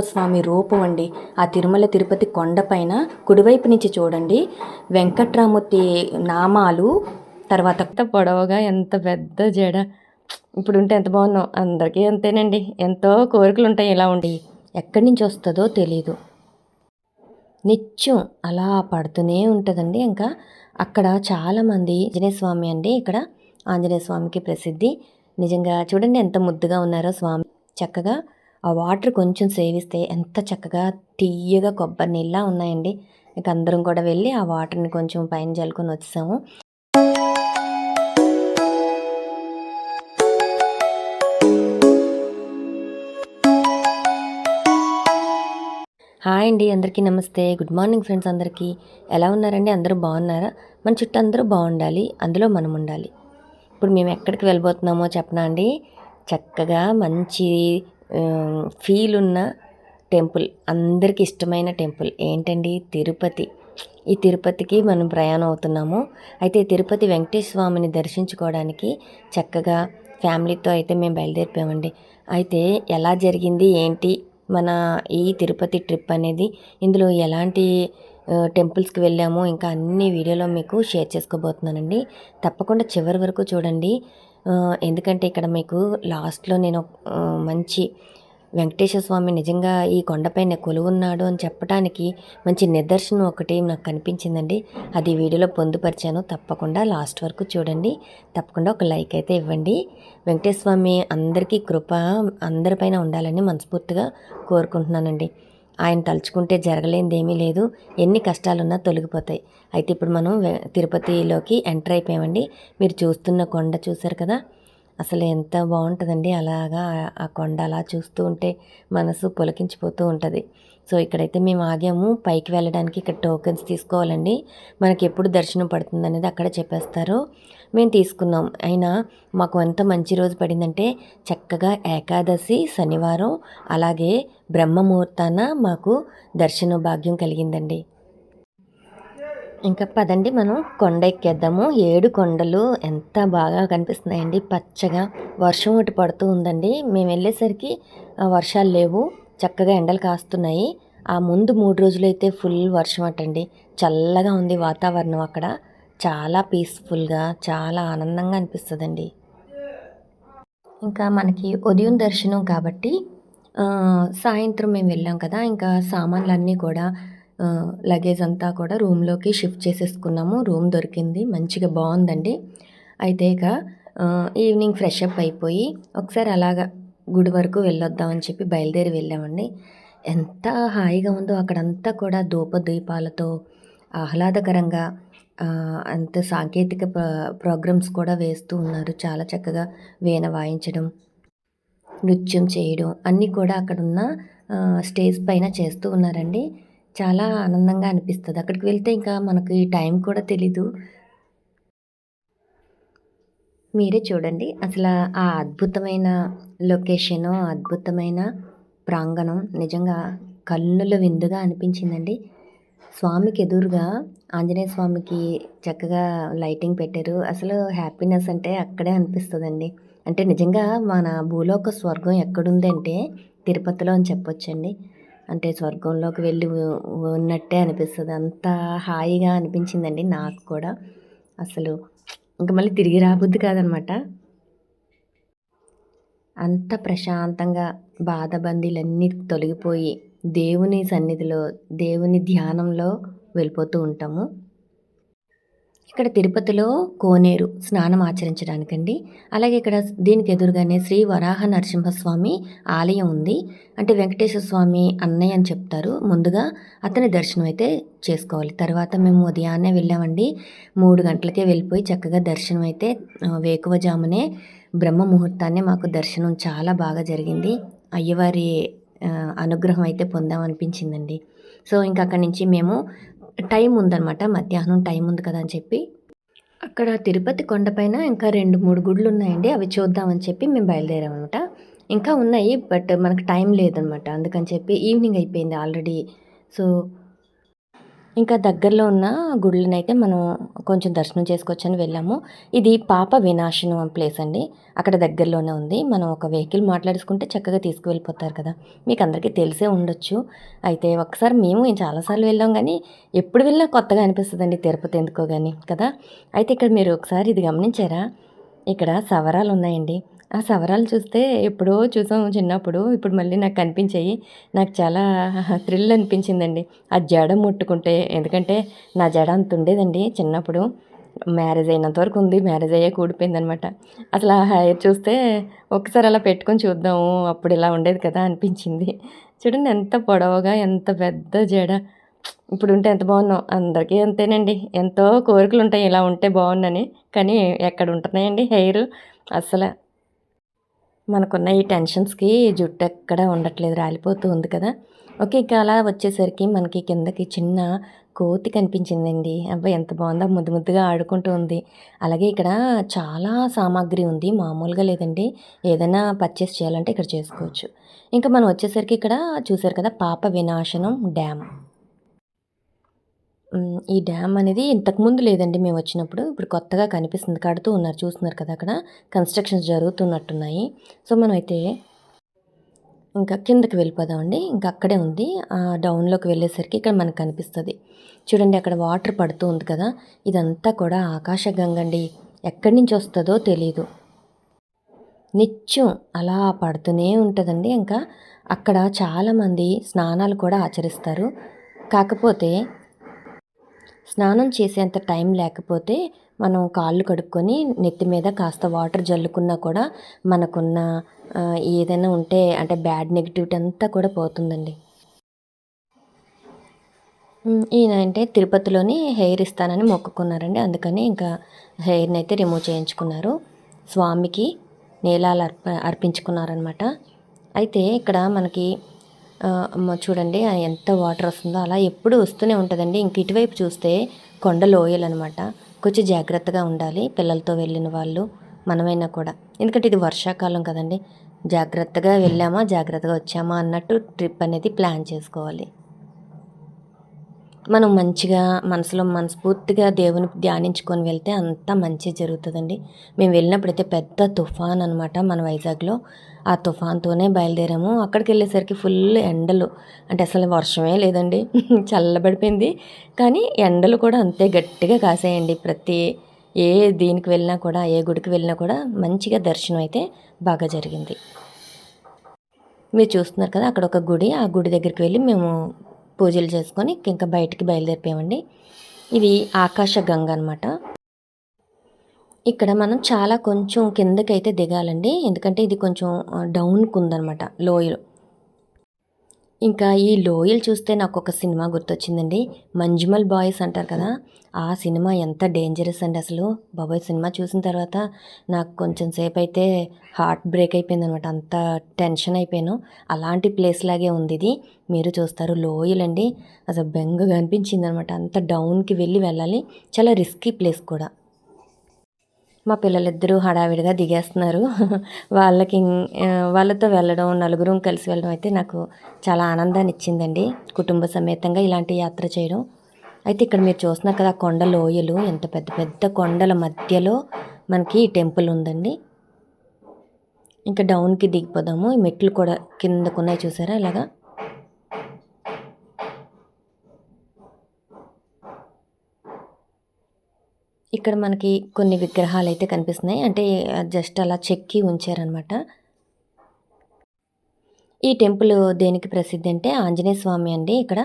స్వామి రూపం అండి. ఆ తిరుమల తిరుపతి కొండపైన కుడివైపు నుంచి చూడండి. వెంకట్రామూర్తి నామాలు తర్వాత పొడవుగా ఎంత పెద్ద జడ. ఇప్పుడు ఉంటే ఎంత బాగున్నావు అందరికీ అంతేనండి. ఎంతో కోరికలు ఉంటాయి ఇలా ఉండి. ఎక్కడి నుంచి వస్తుందో తెలీదు. నిత్యం అలా పడుతూనే ఉంటుందండి ఇంకా. అక్కడ చాలామంది ఆంజనేయ స్వామి అండి ఇక్కడ. ఆంజనేయ స్వామికి ప్రసిద్ధి. నిజంగా చూడండి ఎంత ముద్దుగా ఉన్నారో స్వామి. చక్కగా ఆ వాటర్ కొంచెం సేవిస్తే ఎంత చక్కగా తీయగా కొబ్బరి నీళ్ళ ఉన్నాయండి. ఇక అందరం కూడా వెళ్ళి ఆ వాటర్ని కొంచెం పైన చల్లుకొని వచ్చాము హాయ్ అండి అందరికీ నమస్తే. గుడ్ మార్నింగ్ ఫ్రెండ్స్ అందరికీ. ఎలా ఉన్నారండి? అందరూ బాగున్నారా? మన చుట్టూ అందరూ బాగుండాలి. అందులో మనం ఉండాలి. ఇప్పుడు మేము ఎక్కడికి వెళ్ళబోతున్నామో చెప్పనా అండి? చక్కగా మంచి ఫీల్ ఉన్న టెంపుల్ అందరికి ఇష్టమైన టెంపుల్ ఏంటండి? తిరుపతి. ఈ తిరుపతికి మనం ప్రయాణం అవుతున్నాము. అయితే తిరుపతి వెంకటేశ్వర స్వామిని దర్శించుకోవడానికి చక్కగా ఫ్యామిలీతో అయితే మేము బయలుదేరిపోయామండి. అయితే ఎలా జరిగింది? ఏంటి? మన ఈ తిరుపతి ట్రిప్ అనేది ఇందులో ఎలాంటి టెంపుల్స్కి వెళ్ళాము? ఇంకా అన్ని వీడియోలో మీకు షేర్ చేసుకోబోతున్నానండి. తప్పకుండా చివరి వరకు చూడండి. ఎందుకంటే ఇక్కడ మీకు లాస్ట్లో నేను మంచి వెంకటేశ్వర స్వామి నిజంగా ఈ కొండపైన కొలువున్నాడు అని చెప్పడానికి మంచి నిదర్శనం ఒకటి నాకు కనిపించిందండి. అది వీడియోలో పొందుపరిచాను. తప్పకుండా లాస్ట్ వరకు చూడండి. తప్పకుండా ఒక లైక్ అయితే ఇవ్వండి. వెంకటేశ్వర స్వామి అందరికీ కృప అందరిపైన ఉండాలని మనస్ఫూర్తిగా కోరుకుంటున్నానండి. ఆయన తలుచుకుంటే జరగలేనిది ఏమీ లేదు. ఎన్ని కష్టాలున్నా తొలగిపోతాయి. అయితే ఇప్పుడు మనం తిరుపతిలోకి ఎంటర్ అయిపోయామండి. మీరు చూస్తున్న కొండ చూశారు కదా? అసలు ఎంత బాగుంటుందండి. అలాగా ఆ కొండ అలా చూస్తూ ఉంటే మనసు పులకించిపోతూ ఉంటుంది. సో ఇక్కడైతే మేము ఆగాము. పైకి వెళ్ళడానికి ఇక్కడ టోకెన్స్ తీసుకోవాలండి. మనకి ఎప్పుడు దర్శనం పడుతుంది అనేది అక్కడ చెప్పేస్తారు. మేము తీసుకున్నాం. అయినా మాకు ఎంత మంచి రోజు పడిందంటే చక్కగా ఏకాదశి శనివారం అలాగే బ్రహ్మముహూర్తాన మాకు దర్శన భాగ్యం కలిగిందండి. ఇంకా పదండి మనం కొండ ఎక్కేద్దాము. ఏడు కొండలు ఎంత బాగా కనిపిస్తున్నాయండి. పచ్చగా వర్షం ఒకటి పడుతూ ఉందండి. మేము వెళ్ళేసరికి వర్షాలు లేవు. చక్కగా ఎండలు కాస్తున్నాయి. ఆ ముందు మూడు రోజులైతే ఫుల్ వర్షం అటండి. చల్లగా ఉంది వాతావరణం అక్కడ. చాలా పీస్ఫుల్గా చాలా ఆనందంగా అనిపిస్తుందండి. ఇంకా మనకి ఉదయం దర్శనం కాబట్టి సాయంత్రం మేము వెళ్ళాం కదా ఇంకా సామాన్లన్నీ కూడా లగేజ్ అంతా కూడా రూమ్లోకి షిఫ్ట్ చేసేసుకున్నాము. రూమ్ దొరికింది మంచిగా బాగుందండి. అయితే ఇక ఈవినింగ్ ఫ్రెష్ అప్ అయిపోయి ఒకసారి అలాగా గుడి వరకు వెళ్ళొద్దామని చెప్పి బయలుదేరి వెళ్ళామండి. ఎంత హాయిగా ఉందో అక్కడంతా కూడా దీపాలతో ఆహ్లాదకరంగా అంత సాంకేతిక ప్రోగ్రామ్స్ కూడా వేస్తూ ఉన్నారు. చాలా చక్కగా వీణ వాయించడం నృత్యం చేయడం అన్నీ కూడా అక్కడున్న స్టేజ్ పైన చేస్తూ ఉన్నారండి. చాలా ఆనందంగా అనిపిస్తుంది. అక్కడికి వెళ్తే ఇంకా మనకి టైం కూడా తెలీదు. మీరే చూడండి. అసలు ఆ అద్భుతమైన లొకేషను అద్భుతమైన ప్రాంగణం నిజంగా కన్నుల విందుగా అనిపించిందండి. స్వామికి ఎదురుగా ఆంజనేయ స్వామికి చక్కగా లైటింగ్ పెట్టారు. అసలు హ్యాపీనెస్ అంటే అక్కడే అనిపిస్తుందండి. అంటే నిజంగా మన భూలోక స్వర్గం ఎక్కడుందంటే తిరుపతిలో అని చెప్పొచ్చండి. అంటే స్వర్గంలోకి వెళ్ళి ఉన్నట్టే అనిపిస్తుంది. అంత హాయిగా అనిపించిందండి నాకు కూడా. అసలు ఇంకా మళ్ళీ తిరిగి రాబుద్ది కాదనమాట. అంత ప్రశాంతంగా బాధబందీలన్నీ తొలగిపోయి దేవుని సన్నిధిలో దేవుని ధ్యానంలో వెళ్ళిపోతూ ఉంటాము. ఇక్కడ తిరుపతిలో కోనేరు స్నానం ఆచరించడానికండి. అలాగే ఇక్కడ దీనికి ఎదురుగానే శ్రీ వరాహ నరసింహస్వామి ఆలయం ఉంది. అంటే వెంకటేశ్వర స్వామి అన్నయ్య అని చెప్తారు. ముందుగా అతని దర్శనం అయితే చేసుకోవాలి. తర్వాత మేము ఉదయాన్నే వెళ్ళామండి. మూడు గంటలకే వెళ్ళిపోయి చక్కగా దర్శనం అయితే వేకువజామునే బ్రహ్మ ముహూర్తాన్ని మాకు దర్శనం చాలా బాగా జరిగింది. అయ్యవారి అనుగ్రహం అయితే పొందామనిపించిందండి సో ఇంకా అక్కడి నుంచి మేము టైం ఉందన్నమాట. మధ్యాహ్నం టైం ఉంది కదా అని చెప్పి. అక్కడ తిరుపతి కొండపైన ఇంకా రెండు మూడు గుడులు ఉన్నాయండి. అవి చూద్దామని చెప్పి మేము బయలుదేరామన్నమాట. ఇంకా ఉన్నాయి బట్ మనకు టైం లేదనమాట అందుకని చెప్పి ఈవినింగ్ అయిపోయింది ఆల్రెడీ. సో ఇంకా దగ్గరలో ఉన్న గుళ్ళనైతే మనం కొంచెం దర్శనం చేసుకోవచ్చని వెళ్ళాము. ఇది పాప వినాశనం ప్లేస్ అండి. అక్కడ దగ్గరలోనే ఉంది. మనం ఒక వెహికల్ మాట్లాడుకుంటే చక్కగా తీసుకువెళ్ళిపోతారు కదా. మీకు అందరికీ తెలిసే ఉండొచ్చు. అయితే ఒకసారి మేము చాలాసార్లు వెళ్ళాం కానీ ఎప్పుడు వెళ్ళినా కొత్తగా అనిపిస్తుందండి తిరుపతి ఎందుకో కానీ కదా. అయితే ఇక్కడ మీరు ఒకసారి ఇది గమనించారా? ఇక్కడ సవరాలు ఉన్నాయండి. ఆ సవరాలు చూస్తే ఎప్పుడో చూసాం చిన్నప్పుడు ఇప్పుడు మళ్ళీ నాకు కనిపించాయి. నాకు చాలా థ్రిల్ అనిపించిందండి. ఆ జడ ముట్టుకుంటే ఎందుకంటే నా జడ అంత ఉండేదండి చిన్నప్పుడు. మ్యారేజ్ అయినంత వరకు ఉంది మ్యారేజ్ అయ్యే కూడిపోయింది అనమాట అసలు ఆ హెయిర్ చూస్తే ఒకసారి అలా పెట్టుకొని చూద్దాము అప్పుడు ఇలా ఉండేది కదా అనిపించింది. చూడండి ఎంత పొడవుగా ఎంత పెద్ద జడ. ఇప్పుడు ఉంటే ఎంత బాగున్నాం? అందరికీ అంతేనండి. ఎంతో కోరికలు ఉంటాయి ఇలా ఉంటే బాగుందని కానీ ఎక్కడ ఉంటున్నాయండి హెయిర్? అసలు మనకున్న ఈ టెన్షన్స్కి జుట్టు ఎక్కడ ఉండట్లేదు రాలిపోతూ ఉంది కదా. ఓకే ఇక అలా వచ్చేసరికి మనకి కిందకి చిన్న కోతి కనిపించిందండి. అబ్బాయి ఎంత బాగుందో ముద్దు ముద్దుగా ఆడుకుంటూ ఉంది. అలాగే ఇక్కడ చాలా సామాగ్రి ఉంది. మామూలుగా లేదండి. ఏదైనా పర్చేస్ చేయాలంటే ఇక్కడ చేసుకోవచ్చు. ఇంకా మనం వచ్చేసరికి ఇక్కడ చూసారు కదా పాప వినాశనం డ్యామ్. ఈ డ్యామ్ అనేది ఇంతకుముందు లేదండి మేము వచ్చినప్పుడు. ఇప్పుడు కొత్తగా కనిపిస్తుంది. కడుతూ ఉన్నారు. చూస్తున్నారు కదా అక్కడ. కన్స్ట్రక్షన్స్ జరుగుతున్నట్టున్నాయి. సో మనం అయితే ఇంకా కిందకి వెళ్ళిపోదామండి. ఇంకా అక్కడే ఉంది. ఆ డౌన్లోకి వెళ్ళేసరికి ఇక్కడ మనకు కనిపిస్తుంది. చూడండి అక్కడ వాటర్ పడుతూ ఉంది కదా. ఇదంతా కూడా ఆకాశగంగ అండి. ఎక్కడి నుంచి వస్తుందో తెలియదు నిత్యం అలా పడుతూనే ఉంటుందండి. ఇంకా అక్కడ చాలామంది స్నానాలు కూడా ఆచరిస్తారు. కాకపోతే స్నానం చేసేంత టైం లేకపోతే మనం కాళ్ళు కడుక్కొని నెత్తి మీద కాస్త వాటర్ జల్లుకున్నా కూడా మనకున్న ఏదైనా ఉంటే అంటే బ్యాడ్ నెగిటివిటీ అంతా కూడా పోతుందండి. ఈయన అంటే తిరుపతిలోని హెయిర్ ఇస్తానని మొక్కుకున్నారండి. అందుకని ఇంకా హెయిర్ని అయితే రిమూవ్ చేయించుకున్నారు. స్వామికి నీలాలు అర్ప అర్పించుకున్నారనమాట అయితే ఇక్కడ మనకి చూడండి ఎంత వాటర్ వస్తుందో అలా ఎప్పుడు వస్తూనే ఉంటుందండి. ఇంక ఇటువైపు చూస్తే కొండ లోయలు అనమాట కొంచెం జాగ్రత్తగా ఉండాలి పిల్లలతో వెళ్ళిన వాళ్ళు మనమైనా కూడా. ఎందుకంటే ఇది వర్షాకాలం కదండి. జాగ్రత్తగా వెళ్ళామా జాగ్రత్తగా వచ్చామా అన్నట్టు ట్రిప్ అనేది ప్లాన్ చేసుకోవాలి. మనం మంచిగా మనసులో మనస్ఫూర్తిగా దేవుని ధ్యానించుకొని వెళ్తే అంతా మంచి జరుగుతుందండి. మేము వెళ్ళినప్పుడైతే పెద్ద తుఫాన్ అనమాట మన వైజాగ్లో. ఆ తుఫాన్తోనే బయలుదేరాము. అక్కడికి వెళ్ళేసరికి ఫుల్ ఎండలు. అంటే అసలు వర్షమే లేదండి. చల్లబడిపోయింది. కానీ ఎండలు కూడా అంతే గట్టిగా కాసాయండి. ప్రతి ఏ దీనికి వెళ్ళినా కూడా ఏ గుడికి వెళ్ళినా కూడా మంచిగా దర్శనం అయితే బాగా జరిగింది. మీరు చూస్తున్నారు కదా అక్కడ ఒక గుడి. ఆ గుడి దగ్గరికి వెళ్ళి మేము పూజలు చేసుకొని ఇంకా బయటికి బయలుదేరిపోయామండి. ఇది ఆకాశ గంగ అనమాట ఇక్కడ మనం చాలా కొంచెం కిందకైతే దిగాలండి. ఎందుకంటే ఇది కొంచెం డౌన్కు డౌన్కి ఉందన్నమాట లోయలు. ఇంకా ఈ లోయలు చూస్తే నాకు ఒక సినిమా గుర్తొచ్చిందండి. మంజుమల్ బాయ్స్ అంటారు కదా ఆ సినిమా ఎంత డేంజరస్ అండి అసలు. బాబాయ్ సినిమా చూసిన తర్వాత నాకు కొంచెం సేపు అయితే హార్ట్ బ్రేక్ అయిపోయింది అనమాట అంత టెన్షన్ అయిపోయాను. అలాంటి ప్లేస్ లాగే ఉంది ఇది మీరు చూస్తారు లోయలండి అసలు బెంగగా అనిపించింది అనమాట అంత డౌన్కి వెళ్ళి వెళ్ళాలి. చాలా రిస్కీ ప్లేస్ కూడా. మా పిల్లలిద్దరూ హడావిడిగా దిగేస్తున్నారు. వాళ్ళకి వాళ్ళతో వెళ్ళడం నలుగురం కలిసి వెళ్ళడం అయితే నాకు చాలా ఆనందాన్ని ఇచ్చిందండి. కుటుంబ సమేతంగా ఇలాంటి యాత్ర చేయడం. అయితే ఇక్కడ మీరు చూస్తున్నారు కదా కొండ లోయలు ఎంత పెద్ద పెద్ద కొండల మధ్యలో మనకి ఈ టెంపుల్ ఉందండి. ఇంకా డౌన్కి దిగిపోదాము. ఈ మెట్లు కూడా కిందకు ఉన్నాయి చూసారా ఇలాగా? ఇక్కడ మనకి కొన్ని విగ్రహాలు అయితే కనిపిస్తున్నాయి. అంటే జస్ట్ అలా చెక్కి ఉంచారనమాట ఈ టెంపుల్ దేనికి ప్రసిద్ధి అంటే ఆంజనేయ స్వామి అండి ఇక్కడ.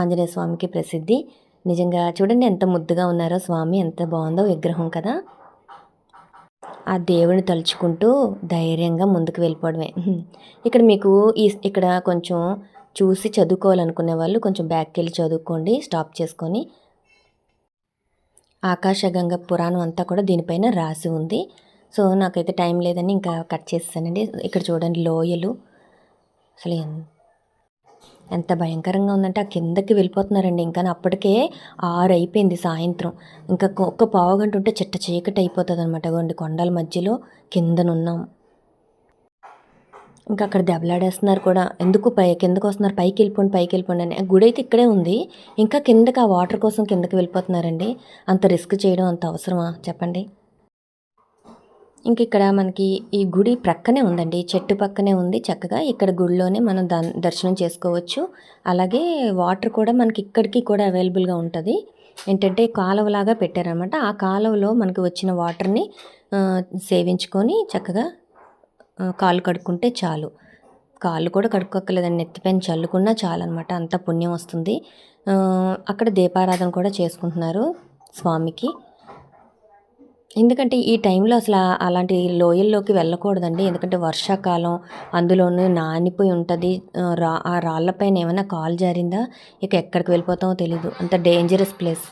ఆంజనేయ స్వామికి ప్రసిద్ధి. నిజంగా చూడండి ఎంత ముద్దుగా ఉన్నారో స్వామి ఎంత బాగుందో విగ్రహం కదా. ఆ దేవుని తలుచుకుంటూ ధైర్యంగా ముందుకు వెళ్ళిపోవడమే. ఇక్కడ మీకు ఈ ఇక్కడ కొంచెం చూసి చదువుకోవాలనుకునే వాళ్ళు కొంచెం బ్యాక్కి వెళ్ళి చదువుకోండి స్టాప్ చేసుకొని. ఆకాశగంగ పురాణం అంతా కూడా దీనిపైన రాసి ఉంది. సో నాకైతే టైం లేదని ఇంకా కట్ చేస్తానండి. ఇక్కడ చూడండి లోయలు. అసలు ఎంత భయంకరంగా ఉందంటే ఆ కిందకి వెళ్ళిపోతున్నారండి. ఇంకా అప్పటికే ఆరు అయిపోయింది సాయంత్రం. ఇంకా ఒక్క పావు గంట ఉంటే చిట్ట చీకటి అయిపోతుంది అనమాట కొండల మధ్యలో కిందనున్నాం. ఇంకా అక్కడ దెబ్బలాడేస్తున్నారు కూడా. ఎందుకు పై కిందకు వస్తున్నారు? పైకి వెళ్ళిపోండి పైకి వెళ్ళిపోండి అని. గుడి అయితే ఇక్కడే ఉంది. ఇంకా కిందకి ఆ వాటర్ కోసం కిందకి వెళ్ళిపోతున్నారండి. అంత రిస్క్ చేయడం అంత అవసరమా? చెప్పండి. ఇంక ఇక్కడ మనకి ఈ గుడి ప్రక్కనే ఉందండి. చెట్టు పక్కనే ఉంది చక్కగా. ఇక్కడ గుడిలోనే మనం ద దర్శనం చేసుకోవచ్చు. అలాగే వాటర్ కూడా మనకి ఇక్కడికి కూడా అవైలబుల్గా ఉంటుంది. ఏంటంటే కాలువలాగా పెట్టారనమాట ఆ కాలువలో మనకి వచ్చిన వాటర్ని సేవించుకొని చక్కగా కాళ్ళు కడుక్కుంటే చాలు. కాళ్ళు కూడా కడుక్కోక్కర్లేదండి. నెత్తిపైన చల్లుకున్నా చాలు అనమాట అంత పుణ్యం వస్తుంది. అక్కడ దీపారాధన కూడా చేసుకుంటున్నారు స్వామికి. ఎందుకంటే ఈ టైంలో అసలు అలాంటి లోయల్లోకి వెళ్ళకూడదండి. ఎందుకంటే వర్షాకాలం అందులోనూ నానిపోయి ఉంటుంది. రా ఆ రాళ్ళపైన ఏమైనా కాలు జారిందా? ఇక ఎక్కడికి వెళ్ళిపోతామో తెలీదు. అంత డేంజరస్ ప్లేస్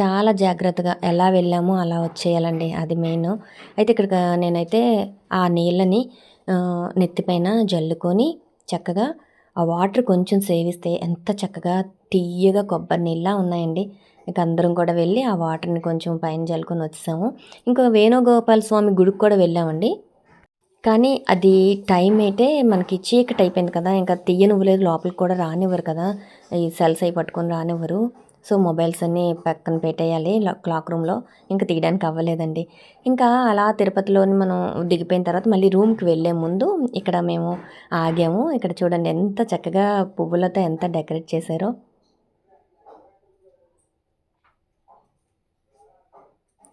చాలా జాగ్రత్తగా ఎలా వెళ్ళామో అలా వచ్చేయాలండి. అది మెయిన్. అయితే ఇక్కడ నేనైతే ఆ నీళ్ళని నెత్తిపైన జల్లుకొని చక్కగా ఆ వాటర్ కొంచెం సేవిస్తే ఎంత చక్కగా తీయగా కొబ్బరి నీళ్ళ ఉన్నాయండి. ఇక అందరం కూడా వెళ్ళి ఆ వాటర్ని కొంచెం పైన జల్లుకొని వచ్చేసాము. ఇంకా వేణుగోపాల స్వామి గుడికి కూడా వెళ్ళామండి. కానీ అది టైం అయితే మనకి చీకటి అయిపోయింది కదా ఇంకా తీయనివ్వలేదు లోపలికి కూడా రానివ్వరు కదా. ఈ సెల్స్ అయి పట్టుకొని రానివ్వరు. సో మొబైల్స్ అన్నీ పక్కన పెట్టేయాలి క్లాక్ రూమ్లో. ఇంకా తీయడానికి అవ్వలేదండి. ఇంకా అలా తిరుపతిలోని మనం దిగిపోయిన తర్వాత మళ్ళీ రూమ్కి వెళ్ళే ముందు ఇక్కడ మేము ఆగాము. ఇక్కడ చూడండి ఎంత చక్కగా పువ్వులతో ఎంత డెకరేట్ చేశారో.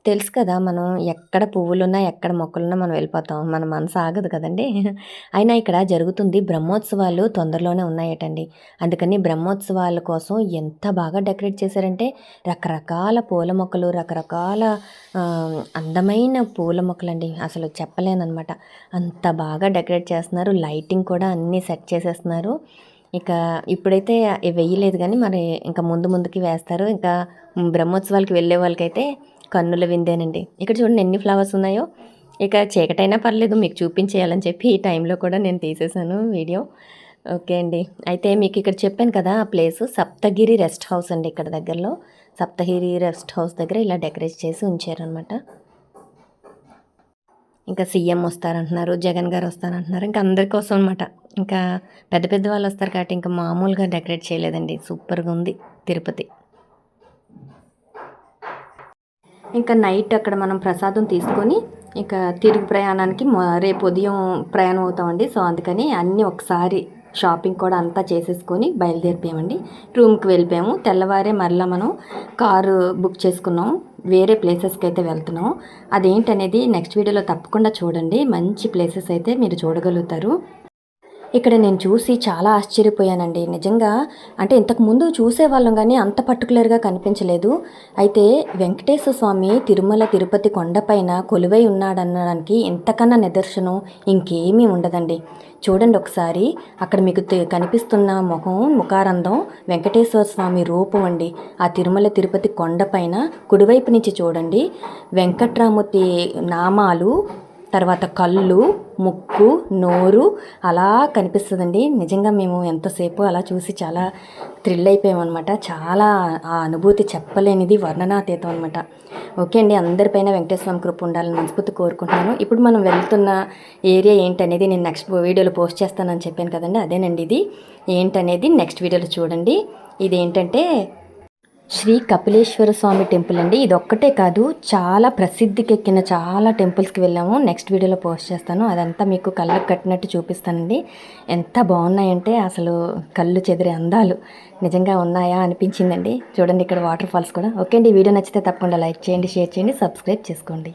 తెలుసు కదా మనం ఎక్కడ పువ్వులున్నా ఎక్కడ మొక్కలున్నా మనం వెళ్ళిపోతాం. మన మనసు ఆగదు కదండి. అయినా ఇక్కడ జరుగుతుంది బ్రహ్మోత్సవాలు తొందరలోనే ఉన్నాయటండి. అందుకని బ్రహ్మోత్సవాల కోసం ఎంత బాగా డెకరేట్ చేశారంటే రకరకాల పూల మొక్కలు రకరకాల అందమైన పూల మొక్కలండి. అసలు చెప్పలేనమాట అంత బాగా డెకరేట్ చేస్తున్నారు. లైటింగ్ కూడా అన్నీ సెట్ చేసేస్తున్నారు. ఇక ఇప్పుడైతే వెయ్యలేదు వేయలేదు కానీ మరి ఇంకా ముందు ముందుకి వేస్తారు. ఇంకా బ్రహ్మోత్సవాలకి వెళ్ళే వాళ్ళకైతే కన్నుల విందేనండి. ఇక్కడ చూడండి ఎన్ని ఫ్లవర్స్ ఉన్నాయో. ఇక చీకటైనా పర్లేదు మీకు చూపించేయాలని చెప్పి ఈ టైంలో కూడా నేను తీసేశాను వీడియో. ఓకే అండి. అయితే మీకు ఇక్కడ చెప్పాను కదా ఆ ప్లేస్ సప్తగిరి రెస్ట్ హౌస్ అండి ఇక్కడ దగ్గరలో. సప్తగిరి రెస్ట్ హౌస్ దగ్గర ఇలా డెకరేట్ చేసి ఉంచారనమాట ఇంకా సీఎం వస్తారంటున్నారు జగన్ గారు వస్తారంటున్నారు ఇంకా అందరి కోసం అనమాట ఇంకా పెద్ద పెద్ద వాళ్ళు వస్తారు కాబట్టి ఇంకా మామూలుగా డెకరేట్ చేయలేదండి. సూపర్గా ఉంది తిరుపతి. ఇంకా నైట్ అక్కడ మనం ప్రసాదం తీసుకొని ఇంకా తిరుగు ప్రయాణానికి రేపు ఉదయం ప్రయాణం అవుతామండి. సో అందుకని అన్నీ ఒకసారి షాపింగ్ కూడా అంతా చేసేసుకొని బయలుదేరిపోయామండి. రూమ్కి వెళ్ళిపోయాము. తెల్లవారే మరలా మనం కారు బుక్ చేసుకున్నాం వేరే ప్లేసెస్కి అయితే వెళ్తున్నాం అదేంటనేది నెక్స్ట్ వీడియోలో తప్పకుండా చూడండి. మంచి ప్లేసెస్ అయితే మీరు చూడగలుగుతారు. ఇక్కడ నేను చూసి చాలా ఆశ్చర్యపోయానండి. నిజంగా అంటే ఇంతకు ముందు చూసేవాళ్ళం కానీ అంత పర్టికులర్గా కనిపించలేదు. అయితే వెంకటేశ్వర స్వామి తిరుమల తిరుపతి కొండపైన కొలువై ఉన్నాడనడానికి ఇంతకన్నా నిదర్శనం ఇంకేమీ ఉండదండి. చూడండి ఒకసారి అక్కడ మీకు తె- కనిపిస్తున్న ముఖం ముఖారంధం వెంకటేశ్వర స్వామి రూపం అండి. ఆ తిరుమల తిరుపతి కొండపైన కుడివైపు నుంచి చూడండి. వెంకట్రామూర్తి నామాలు తర్వాత కళ్ళు ముక్కు నోరు అలా కనిపిస్తుందండి. నిజంగా మేము ఎంతసేపు అలా చూసి చాలా థ్రిల్ అయిపోయామన్నమాట. చాలా ఆ అనుభూతి చెప్పలేనిది వర్ణనాతీతం అనమాట ఓకే అండి. అందరిపైన వెంకటేశ్వర కృప ఉండాలని మనస్ఫూర్తి కోరుకుంటున్నాను. ఇప్పుడు మనం వెళ్తున్న ఏరియా ఏంటనేది నేను నెక్స్ట్ వీడియోలో పోస్ట్ చేస్తానని చెప్పాను కదండి. అదేనండి ఇది. ఏంటనేది నెక్స్ట్ వీడియోలో చూడండి. ఇది ఏంటంటే శ్రీ కపిలేశ్వర స్వామి టెంపుల్ అండి. ఇది ఒక్కటే కాదు చాలా ప్రసిద్ధికెక్కిన చాలా టెంపుల్స్కి వెళ్ళాము. నెక్స్ట్ వీడియోలో పోస్ట్ చేస్తాను. అదంతా మీకు కళ్ళకు కట్టినట్టు చూపిస్తానండి. ఎంత బాగున్నాయంటే అసలు కళ్ళు చెదిరే అందాలు. నిజంగా ఉన్నాయా అనిపించిందండి. చూడండి ఇక్కడ వాటర్ ఫాల్స్ కూడా. ఓకే అండి వీడియో నచ్చితే తప్పకుండా లైక్ చేయండి షేర్ చేయండి సబ్స్క్రైబ్ చేసుకోండి.